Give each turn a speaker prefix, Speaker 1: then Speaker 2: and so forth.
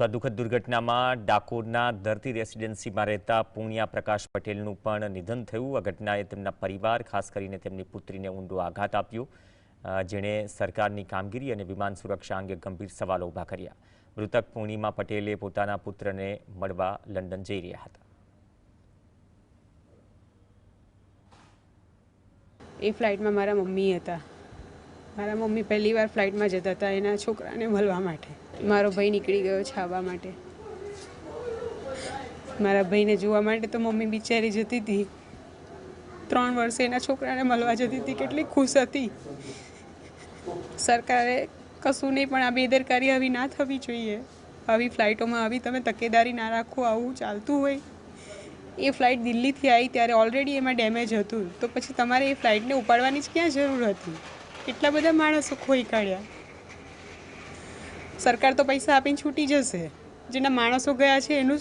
Speaker 1: તો આ દુઃખદ દુર્ઘટનામાં ડાકોરના ધરતી રેસિડેન્સીમાં રહેતા પૂર્ણિયા પ્રકાશ પટેલનું પણ નિધન થયું. આ ઘટનાએ તેમના પરિવાર, ખાસ કરીને તેમની પુત્રીને ઊંડો આઘાત આપ્યો. જેણે સરકારની કામગીરી અને વિમાન સુરક્ષા અંગે ગંભીર સવાલો ઊભા કર્યા. મૃતક પૂર્ણિમા પટેલે પોતાના પુત્રને મળવા લંડન જઈ રહ્યા હતા.
Speaker 2: એ ફ્લાઇટમાં મારા મમ્મી હતા. મારા મમ્મી પહેલી વાર ફ્લાઇટમાં જતા હતા એના છોકરાને મળવા માટે. મારો ભાઈ નીકળી ગયો છે આવવા માટે. મારા ભાઈને જોવા માટે તો મમ્મી બિચારી જતી હતી. ત્રણ વર્ષે એના છોકરાને મળવા જતી હતી, કેટલી ખુશ હતી. સરકારે કશું નહીં, પણ આ બેદરકારી આવી ના થવી જોઈએ. આવી ફ્લાઇટોમાં આવી તમે તકેદારી ના રાખો, આવું ચાલતું હોય. એ ફ્લાઇટ દિલ્હીથી આવી, ત્યારે ઓલરેડી એમાં ડેમેજ હતું. તો પછી તમારે એ ફ્લાઇટને ઉપાડવાની જ ક્યાં જરૂર હતી? એટલા બધા માણસો ખોઈ કાઢ્યા. સરકાર તો પૈસા આપીને છૂટી જશે. જેના માણસો ગયા છે એનું